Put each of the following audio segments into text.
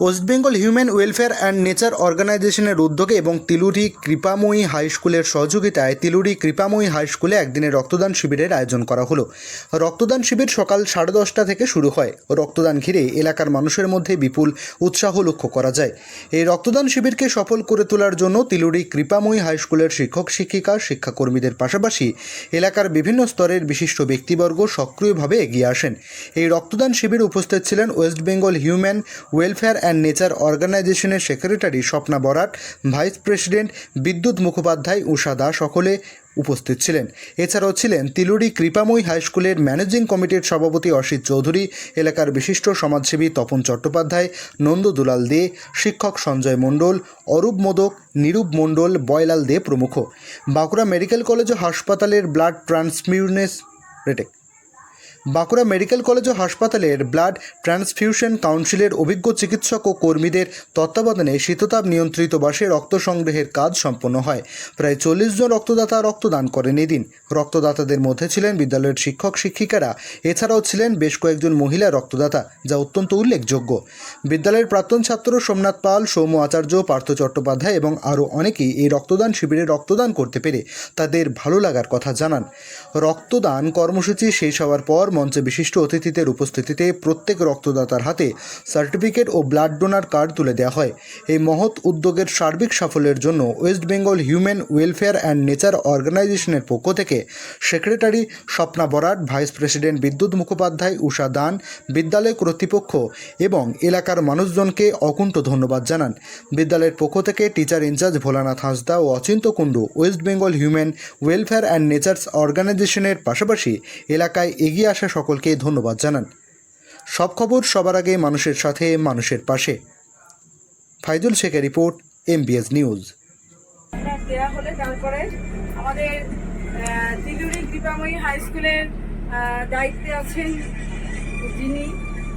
West Bengal human welfare and nature অর্গানাইজেশনের উদ্যোগে এবং তিলুরি কৃপাময়ী হাই স্কুলের সহযোগিতায় তিলুরি কৃপাময়ী হাই স্কুলে একদিনের রক্তদান শিবিরের আয়োজন করা হলো। রক্তদান শিবির সকাল সাড়ে দশটা থেকে শুরু হয়। রক্তদান ঘিরে এলাকার মানুষের মধ্যে বিপুল উৎসাহ লক্ষ্য করা যায়। এই রক্তদান শিবিরকে সফল করে তোলার জন্য তিলুরি কৃপাময়ী হাই স্কুলের শিক্ষক, শিক্ষিকা, শিক্ষাকর্মীদের পাশাপাশি এলাকার বিভিন্ন স্তরের বিশিষ্ট ব্যক্তিবর্গ সক্রিয়ভাবে এগিয়ে আসেন। এই রক্তদান শিবির উপস্থিত ছিলেন West Bengal human welfare and nature অর্গানাইজেশনের secretary Swapna Barat vice president Bidyut Mukhopadhyay Usha Das সকলে উপস্থিত ছিলেন। এছাড়াও ছিলেন তিলুরি কৃপাময়ী হাইস্কুলের ম্যানেজিং কমিটির সভাপতি অসিত চৌধুরী, এলাকার বিশিষ্ট সমাজসেবী তপন চট্টোপাধ্যায়, নন্দ দুলাল দে, শিক্ষক সঞ্জয় মণ্ডল, অরূপ মোদক, নিরূপ মণ্ডল, বয়লাল দে প্রমুখ। বাঁকুড়া মেডিকেল কলেজ ও হাসপাতালের ব্লাড ট্রান্সমিউনেস রেটেক। বাঁকুড়া মেডিকেল কলেজ ও হাসপাতালের ব্লাড ট্রান্সফিউশন কাউন্সিলের অভিজ্ঞ চিকিৎসক ও কর্মীদের তত্ত্বাবধানে শীততাপ নিয়ন্ত্রিত বাসে রক্ত সংগ্রহের কাজ সম্পন্ন হয়। প্রায় চল্লিশ জন রক্তদাতা রক্তদান করেন এদিন। রক্তদাতাদের মধ্যে ছিলেন বিদ্যালয়ের শিক্ষক, শিক্ষিকারা। এছাড়াও ছিলেন বেশ কয়েকজন মহিলা রক্তদাতা, যা অত্যন্ত উল্লেখযোগ্য। বিদ্যালয়ের প্রাক্তন ছাত্র সোমনাথ পাল, সৌম্য আচার্য, পার্থ চট্টোপাধ্যায় এবং আরও অনেকেই এই রক্তদান শিবিরে রক্তদান করতে পেরে তাদের ভালো লাগার কথা জানান। রক্তদান কর্মসূচি শেষ হওয়ার পর মঞ্চে বিশিষ্ট অতিথিদের উপস্থিতিতে প্রত্যেক রক্তদাতার হাতে সার্টিফিকেট ও ব্লাড ডোনার কার্ড তুলে দেওয়া হয়। এই মহৎ উদ্যোগের সার্বিক সাফল্যের জন্য West Bengal human welfare and nature অর্গানাইজেশনের পক্ষ থেকে secretary Swapna Barat, vice president Bidyut Mukhopadhyay Usha দান, বিদ্যালয় কর্তৃপক্ষ এবং এলাকার মানুষজনকে অকুণ্ঠ ধন্যবাদ জানান। বিদ্যালয়ের পক্ষ থেকে teacher in charge Bholanath Hansda O Achinta Kundu West Bengal human welfare and nature's অর্গানাইজেশনের পাশাপাশি এলাকায় এগিয়ে সকলকে ধন্যবাদ জানান। সব খবর সবার আগে মানুষের সাথে মানুষের পাশে। ফাইজুল শেখের রিপোর্ট এমবিএস নিউজ। দেওয়া হলে তারপরে আমাদের তিলুরি কৃপাময়ী হাই স্কুলের দায়িত্বে আছেন যিনি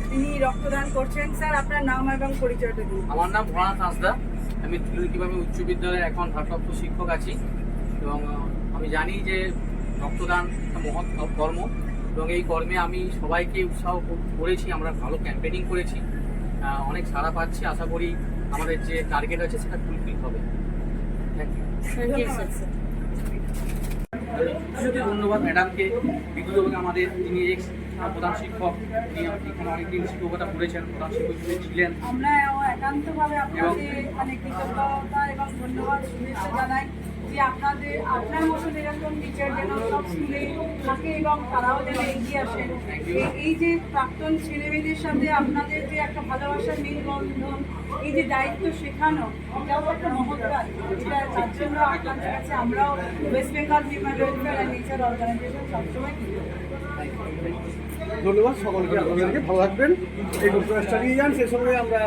তিনি রক্তদান করছেন। স্যার আপনার নাম এবং পরিচয়টা দিন। আমার নাম ভোলানাথ হাঁসদা। আমি তিলুকিবামী উচ্চ বিদ্যালয়ে এখন ভারপ্রাপ্ত শিক্ষক আছি। এবং আমি জানি যে রক্তদান একটা মহৎ কর্ম এবং এই কর্মে আমি সবাইকে উৎসাহ করেছি আমরা ভালো ক্যাম্পেনিং করেছি। অনেক সাড়া পাচ্ছি আশা করি আমাদের যে টার্গেট আছে সেটা ফুলফিল হবে। থ্যাংক ইউ ধন্যবাদ, ধন্যবাদ ম্যাডামকে বিদ্যুৎ এবং আমাদের যিনি ex প্রধান শিক্ষক তিনি এখানে অনেকদিন শিক্ষকতা করেছেন প্রধান শিক্ষক হিসেবে ছিলেন। আমরা একান্তভাবে আপনাকে মানে কৃতজ্ঞতা এবং ধন্যবাদ শুভেচ্ছা জানাই। যে আপনাদের, আপনার মতন এরকম টিচার যেন সব স্কুলে থাকে এবং তারাও যেন এগিয়ে আসেন। এই- যে প্রাক্তন ছেলেমেয়েদের সাথে আপনাদের যে একটা ভালোবাসার মেলবন্ধন, এই যে দায়িত্ব শেখানো, এটাও একটা মহৎ তার জন্য আপনাদের কাছে আমরাও West Bengal human welfare nature organisation সবসময় ধন্যবাদ সকলকে, আপনাদেরকে ভালো থাকবেন। এই প্রয়াসটা নিয়ে যান, সে সঙ্গে আমরা